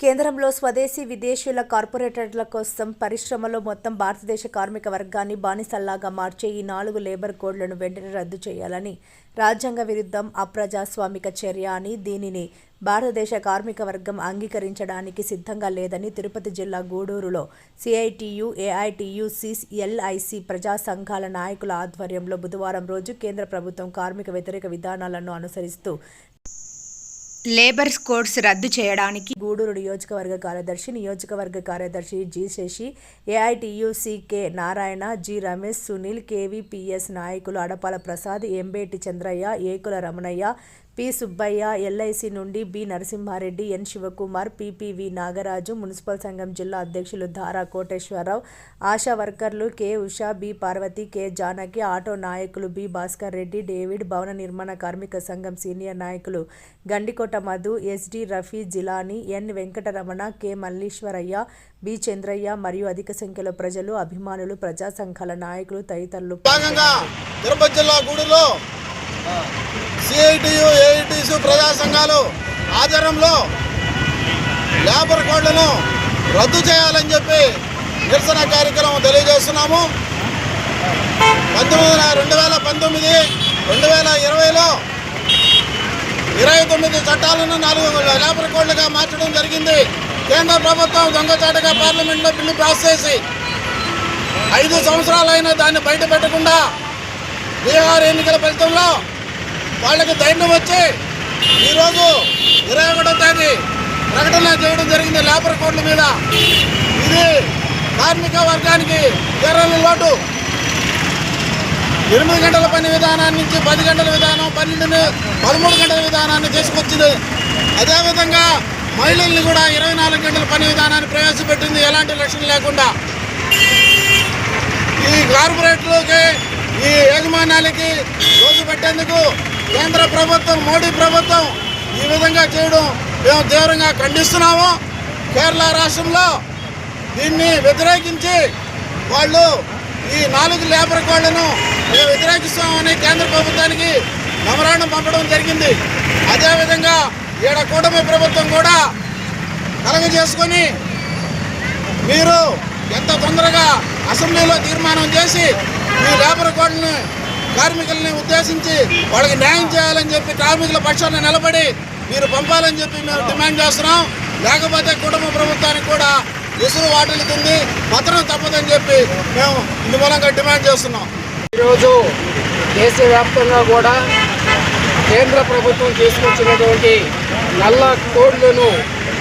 కేంద్రంలో స్వదేశీ విదేశీయుల కార్పొరేటర్ల కోసం పరిశ్రమలో మొత్తం భారతదేశ కార్మిక వర్గాన్ని బానిసల్లాగా మార్చే ఈ నాలుగు లేబర్ కోడ్లను వెంటనే రద్దు చేయాలని రాజ్యాంగ విరుద్ధం అప్రజాస్వామిక చర్య అని దీనిని భారతదేశ కార్మిక వర్గం అంగీకరించడానికి సిద్ధంగా లేదని తిరుపతి జిల్లా గూడూరులో సిఐటియు ఏఐటియుసి ఎల్ఐసి ప్రజా సంఘాల నాయకుల ఆధ్వర్యంలో బుధవారం రోజు కేంద్ర ప్రభుత్వం కార్మిక వ్యతిరేక విధానాలను అనుసరిస్తూ లేబర్ కోడ్స్ రద్దు చేయడానికి గూడూరు నియోజకవర్గ కార్యదర్శి నియోజకవర్గ కార్యదర్శి G Sasi ఏఐటియుసికే Narayana G Ramesh Sunil KVPS నాయకులు అడపాల ప్రసాద్ ఎంబేటి చంద్రయ్య ఏకుల రమణయ్య పి సుబ్బయ్య ఎల్ఐసి నుండి B Narasimha Reddy N Sivakumar PPV Nagaraju municipal సంఘం జిల్లా అధ్యక్షులు ధారా కోటేశ్వరరావు ఆశా వర్కర్లు K Usha B Parvathi K Janaki auto నాయకులు బి భాస్కర్ రెడ్డి డేవిడ్ భవన నిర్మాణ కార్మిక సంఘం సీనియర్ నాయకులు Gandikota Madhu SD Rafi Jilani N Venkataramana K Malleeswaraiah B Chandraiah మరియు అధిక సంఖ్యలో ప్రజలు అభిమానులు ప్రజా సంఘాల నాయకులు తదితరులు భాగంగా తిరుపతి జిల్లా సిఐటియు ఏఐటిసి ప్రజా సంఘాలు ఆధ్వర్యంలో లేబర్ కోడ్లను రద్దు చేయాలని చెప్పి నిరసన కార్యక్రమం తెలియజేస్తున్నాము. పంతొమ్మిది రెండు వేల పంతొమ్మిది రెండు వేల ఇరవైలో ఇరవై తొమ్మిది చట్టాలను నాలుగు లేబర్ కోడ్లుగా మార్చడం జరిగింది. కేంద్ర ప్రభుత్వం దొంగచాటుగా పార్లమెంట్లో బిల్లు పాస్ చేసి ఐదు సంవత్సరాలైనా దాన్ని బయట పెట్టకుండా బీహార్ ఎన్నికల ఫలితంలో వాళ్ళకి ధైర్యం వచ్చి ఈరోజు ఇరవై ఒకటో తేదీ ప్రకటన చేయడం జరిగింది లేబర్ కోడ్ల మీద. ఇది కార్మిక వర్గానికి తీరని లోటు. ఎనిమిది గంటల పని విధానాన్ని నుంచి పది గంటల విధానం పన్నెండు పదమూడు గంటల విధానాన్ని తీసుకొచ్చింది. అదేవిధంగా మహిళల్ని కూడా ఇరవై నాలుగు గంటల పని విధానాన్ని ప్రవేశపెట్టింది. ఎలాంటి లక్ష్యం లేకుండా. ఈ కార్పొరేట్లకి ఈ యాజమాన్యాలకి రోజు పెట్టేందుకు కేంద్ర ప్రభుత్వం మోడీ ప్రభుత్వం ఈ విధంగా చేయడం మేము తీవ్రంగా ఖండిస్తున్నాము. కేరళ రాష్ట్రంలో దీన్ని వ్యతిరేకించి వాళ్ళు ఈ నాలుగు లేబర్ కోళ్ళను మేము వ్యతిరేకిస్తామని కేంద్ర ప్రభుత్వానికి మెమరాండం పంపడం జరిగింది. అదేవిధంగా ఈడ కూటమి ప్రభుత్వం కూడా కలగజేసుకొని మీరు ఎంత తొందరగా అసెంబ్లీలో తీర్మానం చేసి ఈ లేబర్ కోడ్ని కార్మికుల్ని ఉద్దేశించి వాళ్ళకి న్యాయం చేయాలని చెప్పి కార్మికుల పక్షాన నిలబడి మీరు పంపాలని చెప్పి మేము డిమాండ్ చేస్తున్నాం. లేకపోతే కుటుంబ ప్రభుత్వానికి కూడా విసురు వాటిల్లుతుంది పత్రం తప్పదని చెప్పి మేము ఇందుమూలంగా డిమాండ్ చేస్తున్నాం. ఈరోజు దేశవ్యాప్తంగా కూడా కేంద్ర ప్రభుత్వం తీసుకొచ్చినటువంటి నల్ల కోడ్లను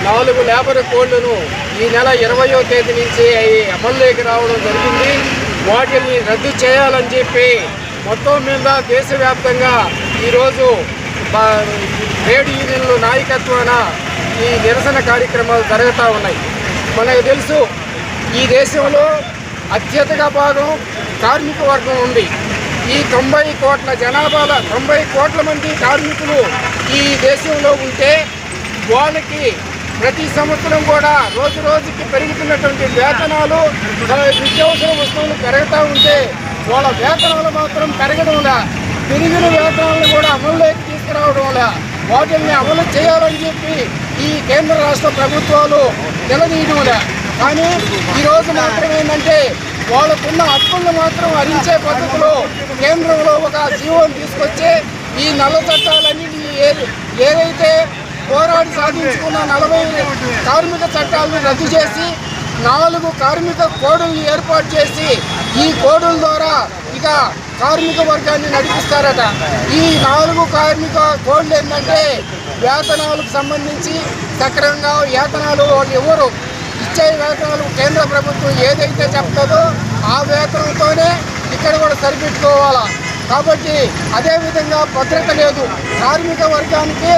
నాలుగు లేబర్ కోడ్లను ఈ నెల ఇరవయో తేదీ నుంచి అవి అమల్లోకి రావడం జరిగింది. వాటిని రద్దు చేయాలని చెప్పి మొత్తం మీద దేశవ్యాప్తంగా ఈరోజు ట్రేడ్ యూనియన్లు నాయకత్వాన ఈ నిరసన కార్యక్రమాలు జరుగుతూ ఉన్నాయి. మనకు తెలుసు ఈ దేశంలో అత్యధిక భాగం కార్మిక వర్గం ఉంది. ఈ తొంభై కోట్ల జనాభాల తొంభై కోట్ల మంది కార్మికులు ఈ దేశంలో ఉంటే వాళ్ళకి ప్రతి సంవత్సరం కూడా రోజు రోజుకి పెరుగుతున్నటువంటి వేతనాలు నిత్యావసర వస్తువులు పెరుగుతూ ఉంటే వాళ్ళ వేతనాలు మాత్రం పెరగడంలా పెరిగిన వేతనాలను కూడా అమలులోకి తీసుకురావడంలా వాటిని అమలు చేయాలని చెప్పి ఈ కేంద్ర రాష్ట్ర ప్రభుత్వాలు నిలదీయడంలా కానీ ఈరోజు మాత్రం ఏంటంటే వాళ్ళకున్న హక్కులను మాత్రం హరించే పద్ధతిలో కేంద్రంలో ఒక జీవోని తీసుకొచ్చి ఈ నల్ల చట్టాలన్నింటినీ ఏ- ఏదైతే పోరాడి సాధించుకున్న నలభై కార్మిక చట్టాలను రద్దు చేసి నాలుగు కార్మిక కోడులు ఏర్పాటు చేసి ఈ కోడుల ద్వారా ఇక కార్మిక వర్గాన్ని నడిపిస్తారట. ఈ నాలుగు కార్మిక కోడ్లు ఏంటంటే వేతనాలకు సంబంధించి సక్రమంగా వేతనాలు వాళ్ళు ఎవరు ఇచ్చే వేతనాలు కేంద్ర ప్రభుత్వం ఏదైతే చెప్తుందో ఆ వేతనంతోనే ఇక్కడ కూడా సరిపెట్టుకోవాలా. కాబట్టి అదేవిధంగా భద్రత లేదు. కార్మిక వర్గానికి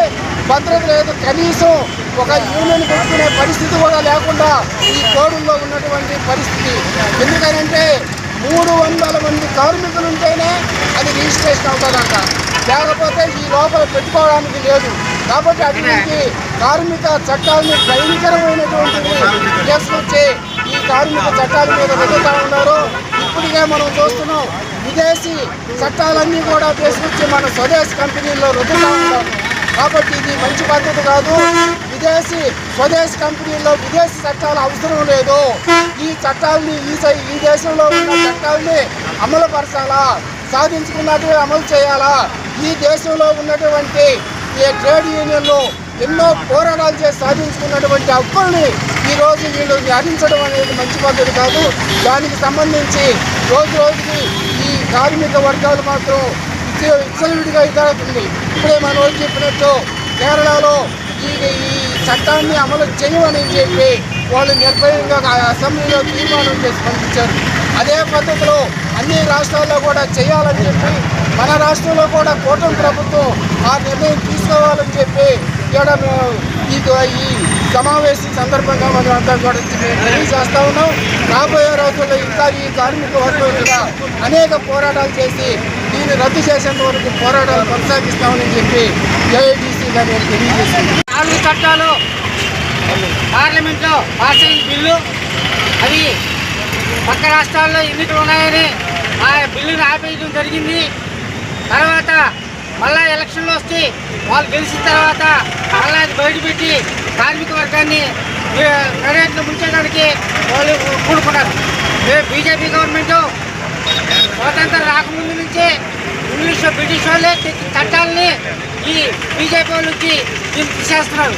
భద్రత లేదు. కనీసం ఒక యూనియన్ పెట్టుకునే పరిస్థితి కూడా లేకుండా ఈ కోడుల్లో ఉన్నటువంటి పరిస్థితి. ఎందుకనంటే మూడు వందల మంది కార్మికులు ఉంటేనే అది రిజిస్ట్రేషన్ అవుతుందంట. లేకపోతే ఈ లోపల పెట్టుకోవడానికి లేదు. కాబట్టి అటువంటి కార్మిక చట్టాలని భయంకరమైనటువంటివి తీసుకొచ్చి ఈ కార్మిక చట్టాల మీద వెతుకుతా ఉన్నారు. ఇప్పటికే మనం చూస్తున్నాం విదేశీ చట్టాలన్నీ కూడా తీసుకొచ్చి మన స్వదేశీ కంపెనీల్లో రుద్దుతా ఉన్నాం కాబట్టి ఇది మంచి పద్ధతి కాదు. విదేశీ స్వదేశీ కంపెనీల్లో విదేశీ చట్టాలు అవసరం లేదు. ఈ చట్టాలని ఈ ఈ దేశంలో ఉన్న చట్టాలని అమలు పరచాలా సాధించుకున్నట్టు అమలు చేయాలా? ఈ దేశంలో ఉన్నటువంటి ఈ ట్రేడ్ యూనియన్లు ఎన్నో పోరాటాలు చేసి సాధించుకున్నటువంటి హక్కుల్ని ఈరోజు వీళ్ళు ధ్యానించడం అనేది మంచి పద్ధతి కాదు. దానికి సంబంధించి రోజు రోజుకి ఈ కార్మిక వర్గాలు మాత్రం ఇచ్చే విచ్చలవిడిగా ఇదవుతుంది. ఇప్పుడే మన వాళ్ళు చెప్పినట్టు కేరళలో ఈ చట్టాన్ని అమలు చేయమని చెప్పి వాళ్ళు నిర్భయంగా అసెంబ్లీలో తీర్మానం చేసి పంపించారు. అదే పద్ధతిలో అన్ని రాష్ట్రాల్లో కూడా చేయాలని చెప్పి మన రాష్ట్రంలో కూడా కూటమి ప్రభుత్వం ఆ నిర్ణయం తీసుకోవాలని చెప్పి ఇక్కడ మేము ఈ ఈ సమావేశం సందర్భంగా మనం అంతా కూడా మేము తెలియజేస్తా ఉన్నాం. రాబోయే రోజుల్లో ఇంకా ఈ కార్మిక వర్గం అనేక పోరాటాలు చేసి దీన్ని రద్దు చేసేంత వరకు పోరాటాలు కొనసాగిస్తామని చెప్పి ఏఐటీసీగా నేను తెలియజేస్తున్నాను నాలుగు చట్టాలు పార్లమెంట్లో పాస్ అయిన బిల్లు. అవి పక్క రాష్ట్రాల్లో ఎన్నికలు ఉన్నాయని ఆ బిల్లుని ఆపేయడం జరిగింది. తర్వాత మళ్ళా ఎలక్షన్లు వస్తే వాళ్ళు గెలిచిన తర్వాత మళ్ళా అది బయటపెట్టి కార్మిక వర్గాన్ని ప్రైవేట్లో ముంచేయడానికి వాళ్ళు కూడుకున్నారు. బీజేపీ గవర్నమెంట్ స్వాతంత్రం రాకముందు నుంచే ఇంగ్లీష్ బ్రిటిష్ వాళ్ళే చట్టాలని ఈ బీజేపీ వాళ్ళకి వచ్చి దీన్ని తీసేస్తున్నారు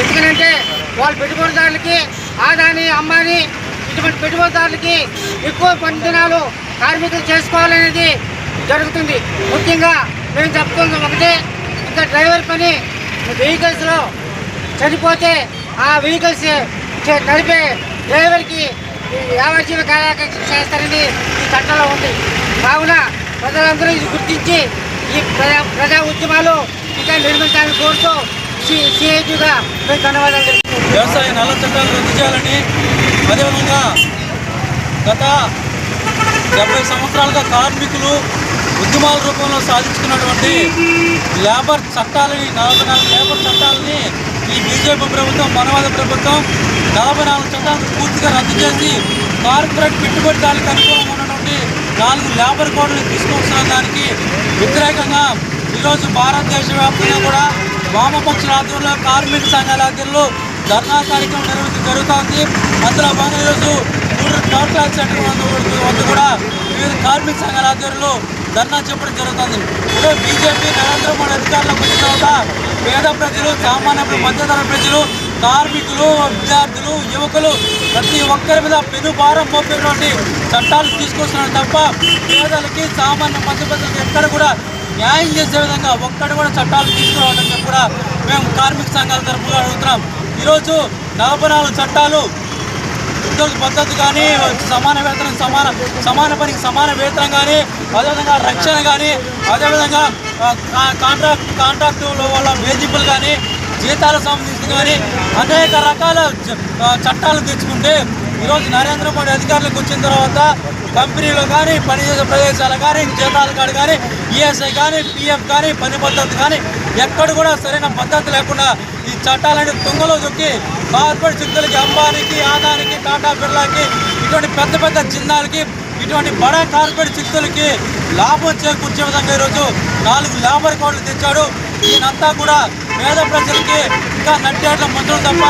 ఎందుకంటే వాళ్ళ పెట్టుబడిదారులకి ఆదాని అమ్మాని ఇటువంటి పెట్టుబడిదారులకి ఎక్కువ పని దినాలు కార్మికులు చేసుకోవాలనేది జరుగుతుంది. ముఖ్యంగా మేము చెప్తుంది ఒకటే ఇంకా డ్రైవర్ పని వెహికల్స్లో చనిపోతే ఆ వెహికల్స్ నడిపే డ్రైవర్కి యావజీవ యావజ్జీవ కార్యక్రమం చేస్తారని ఈ చట్టంలో ఉంది. కావున ప్రజలందరూ ఇది గుర్తించి ఈ ప్రజా ప్రజా ఉద్యమాలు ఇంకా నిర్మించాలని కోరుతూ సిఐటిగా మేము ధన్యవాదాలు వ్యవసాయ నల్ల చట్టాలు రద్దు చేయాలని అదేవిధంగా గత డెబ్బై సంవత్సరాలుగా కార్మికులు ఉద్యమాల రూపంలో సాధించుకున్నటువంటి లేబర్ చట్టాలని నలభై నాలుగు లేబర్ చట్టాలని ఈ బీజేపీ ప్రభుత్వం మనవాద ప్రభుత్వం నలభై నాలుగు చట్టాలను పూర్తిగా రద్దు చేసి కార్పొరేట్ పెట్టుబడిదారులకు అనుకూలంగా ఉన్నటువంటి నాలుగు లేబర్ కోడ్లు తీసుకొస్తున్న దానికి వ్యతిరేకంగా ఈరోజు భారతదేశ వ్యాప్తంగా కూడా వామపక్షుల ఆధ్వర్యంలో కార్మిక సంఘాల ఆధ్వర్యంలో ధర్నా కార్యక్రమం నిర్వహించి జరుగుతోంది. అందులో భాగంగా ఈరోజు మూడు థర్డ్ సెంటర్ వద్ద కూడా వివిధ కార్మిక సంఘాల ఆధ్వర్యంలో ధర్నా చెప్పడం జరుగుతుంది. ఇప్పుడు బీజేపీ నరేంద్ర మోడీ అధికారంలోకి వచ్చిన తర్వాత పేద ప్రజలు సామాన్య మధ్యతర ప్రజలు కార్మికులు విద్యార్థులు యువకులు ప్రతి ఒక్కరి మీద పెను భారం మోపినటువంటి చట్టాలు తీసుకొస్తున్నారు తప్ప పేదలకి సామాన్య మధ్య ఎక్కడ కూడా న్యాయం చేసే విధంగా ఒక్కటి కూడా చట్టాలు తీసుకురావడం కూడా మేము కార్మిక సంఘాల తరఫున అడుగుతున్నాం. ఈరోజు నలభై నాలుగు చట్టాలు ఉద్యోగ పద్ధతి కానీ సమాన వేతనం సమాన సమాన పనికి సమాన వేతనం కానీ అదేవిధంగా రక్షణ కానీ అదేవిధంగా కాంట్రాక్ట్ కాంట్రాక్టుల వల్ల వేధింపులు కానీ జీతాలకు సంబంధించి కానీ అనేక రకాల చ- చట్టాలు తెచ్చుకుంటే ఈరోజు నరేంద్ర మోడీ అధికారులకు వచ్చిన తర్వాత కంపెనీలో కానీ పనిచేసే ప్రదేశాలు కానీ జీతాలు కాడు కానీ ఈఎస్ఐ కానీ పిఎఫ్ కానీ పని పద్ధతి కానీ ఎక్కడ కూడా సరైన పద్ధతి లేకుండా ఈ చట్టాలన్నీ తుంగలో దొక్కి కార్పొరేట్ శక్తులకి అంబానీకి ఆదానికి టాటా బిర్లాకి ఇటువంటి పెద్ద పెద్ద చిన్నాలకి ఇటువంటి బడా కార్పొరేట్ శక్తులకి లాభం చేకూర్చే విధంగా ఈరోజు నాలుగు లేబర్ కోడ్లు తెచ్చాడు. ఈయనంతా కూడా పేద ప్రజలకి ఇంకా నట్టేట్ల మంత్రులు తప్ప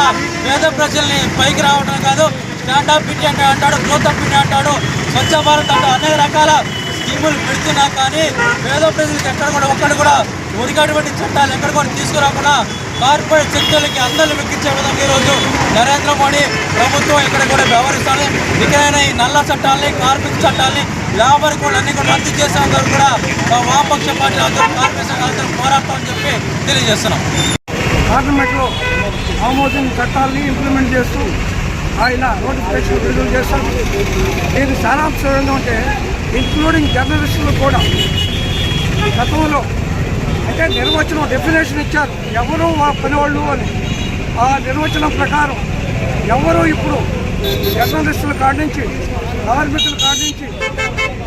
పేద ప్రజల్ని పైకి రావడం కాదు. స్టాండప్ ఇండియా అంటే అంటాడు గ్రోత్ అప్ ఇండియా అంటాడు స్వచ్ఛ భారత్ అంటాడు. అనేక రకాల స్కీములు పెడుతున్నా కానీ పేద ప్రజలకు ఎక్కడ కూడా ఒక్కడు కూడా ఉరికటువంటి చట్టాలు ఎక్కడ కూడా తీసుకురాకుండా కార్పొరేట్ శక్తులకి అందరిని వెక్కించే విధంగా ఈరోజు నరేంద్ర మోడీ ప్రభుత్వం ఇక్కడ కూడా వ్యవహరిస్తాను ఇకనైనా ఈ నల్ల చట్టాలని కార్మిక చట్టాలని లేబర్ కూడా అన్ని కూడా రద్దు చేసేందుకు కూడా మా వామపక్ష పార్టీ అందరూ కార్మిక సంఘాలందరూ పోరాడతామని చెప్పి తెలియజేస్తున్నాం. పార్లమెంట్లో ఆమోదం చట్టాలని ఇంప్లిమెంట్ చేస్తూ ఆయన నోటిఫికేషన్ విడుదల చేశారు దీని సారాంశం ఏంటంటే ఇంక్లూడింగ్ జర్నలిస్టులు కూడా గతంలో అంటే నిర్వచనం డెఫినేషన్ ఇచ్చారు. ఎవరు ఆ పనివాళ్ళు అని. ఆ నిర్వచనం ప్రకారం ఎవరు ఇప్పుడు జర్నలిస్టుల కాడి నుంచి కార్మికుల కాడి నుంచి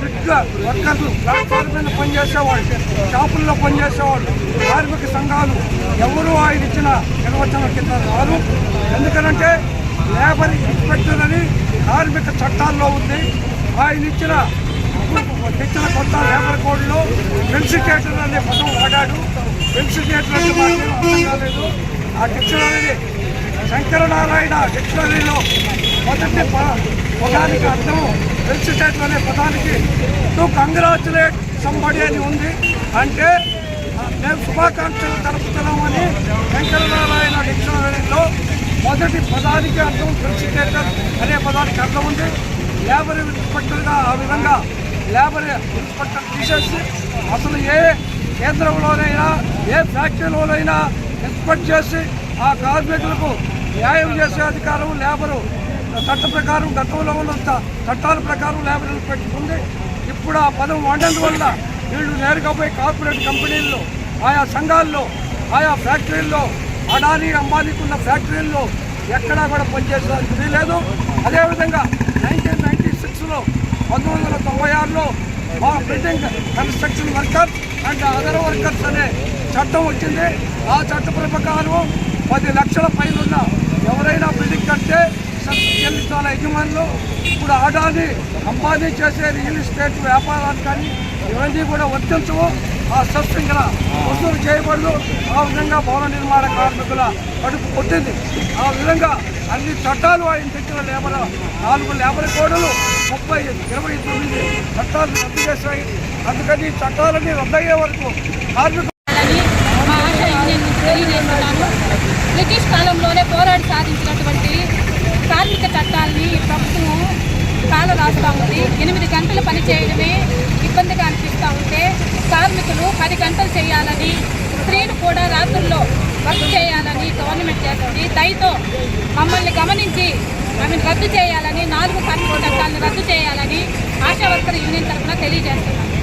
వర్కర్లు ప్లాట్ఫామ్ మీద పనిచేసేవాళ్ళు షాపుల్లో పనిచేసేవాళ్ళు కార్మిక సంఘాలు ఎవరు ఆయన ఇచ్చిన నిర్వచనం కింద రాదు ఎందుకనంటే లేబర్ ఇన్స్పెక్టర్ అని కార్మిక చట్టాల్లో ఉంది. ఆయన ఇచ్చిన తెచ్చిన కొత్త లేబర్ కోడ్లో ఫెన్సికేటర్ అనే పదం వాడాడు ఫెన్సికేటర్ అంటే మాకేం ఆ డిక్షనరీని శంకరనారాయణ డిక్షనరీలో మొదటి ప- పదానికి అర్థం ఫెలిసిటేట్ అనే పదానికి టు కంగ్రాచులేట్ సంబడి అని ఉంది. అంటే మేము శుభాకాంక్షలు తెలుపుతున్నామని శంకరనారాయణ డిక్షనరీలో మొదటి పదానికి అర్థం ఫెలిసిటేటర్ అనే పదానికి అర్థం ఉంది. లేబర్ ఇన్స్పెక్టర్గా ఆ విధంగా లేబర్ ఇన్స్పెక్టర్ తీసేసి అసలు ఏ కేంద్రంలోనైనా ఏ ఫ్యాక్టరీలోనైనా ఇన్స్పెక్ట్ చేసి ఆ కార్మికులకు న్యాయం చేసే అధికారం లేబరు. చట్ట ప్రకారం గతంలో ఉన్న చట్టాల ప్రకారం లేబర్ పెట్టుకుంది. ఇప్పుడు ఆ పదం వాడినందువల్ల వీళ్ళు నేరుగా పోయి కార్పొరేట్ కంపెనీల్లో ఆయా సంఘాల్లో ఆయా ఫ్యాక్టరీల్లో అడానీ అంబానీకి ఉన్న ఫ్యాక్టరీల్లో ఎక్కడా కూడా పనిచేసేదానికి వీలేదు అదేవిధంగా నైన్టీన్ నైన్టీ సిక్స్లో పంతొమ్మిది వందల తొంభై ఆరులో మా building construction workers and other workers అనే చట్టం వచ్చింది. ఆ చట్ట ప్రకారం పది లక్షల పైన ఉన్న ఎవరైనా బిల్డింగ్ కడితే చెల్లించాల యజమానులు. ఇప్పుడు ఆడాని అంబానీ చేసే రియల్ ఎస్టేట్ వ్యాపారాలు కానీ ఇవన్నీ కూడా వర్తించవు. ఆ సెస్ వసూలు చేయబడదు ఆ విధంగా భవన నిర్మాణ కార్మికుల కడుపు కొట్టింది. ఆ విధంగా అన్ని చట్టాలు ఆయన తెచ్చిన లేబర్ నాలుగు లేబర్ కోడలు ముప్పై ఇరవై తొమ్మిది చట్టాలు రద్దు చేశాయి. అందుకని చట్టాలన్నీ రద్దయ్యే వరకు కార్మికులు అని మా ఆశ యూనియన్ నుంచి తెలియజేస్తున్నాను బ్రిటిష్ కాలంలోనే సాధించినటువంటి కార్మిక చట్టాలని ప్రభుత్వం కాలు రాస్తూ ఉంది. ఎనిమిది గంటలు పని చేయడమే ఇబ్బందిగా అనిపిస్తూ ఉంటే కార్మికులు పది గంటలు చేయాలని స్త్రీలు కూడా రాత్రుల్లో వర్క్ చేయాలని గవర్నమెంట్ చేస్తుంది. దయతో మమ్మల్ని గమనించి ఆమెను రద్దు చేయాలని నాలుగు కార్మిక చట్టాలను రద్దు చేయాలని ఆశా వర్కర్ యూనియన్ తరఫున తెలియజేస్తున్నాను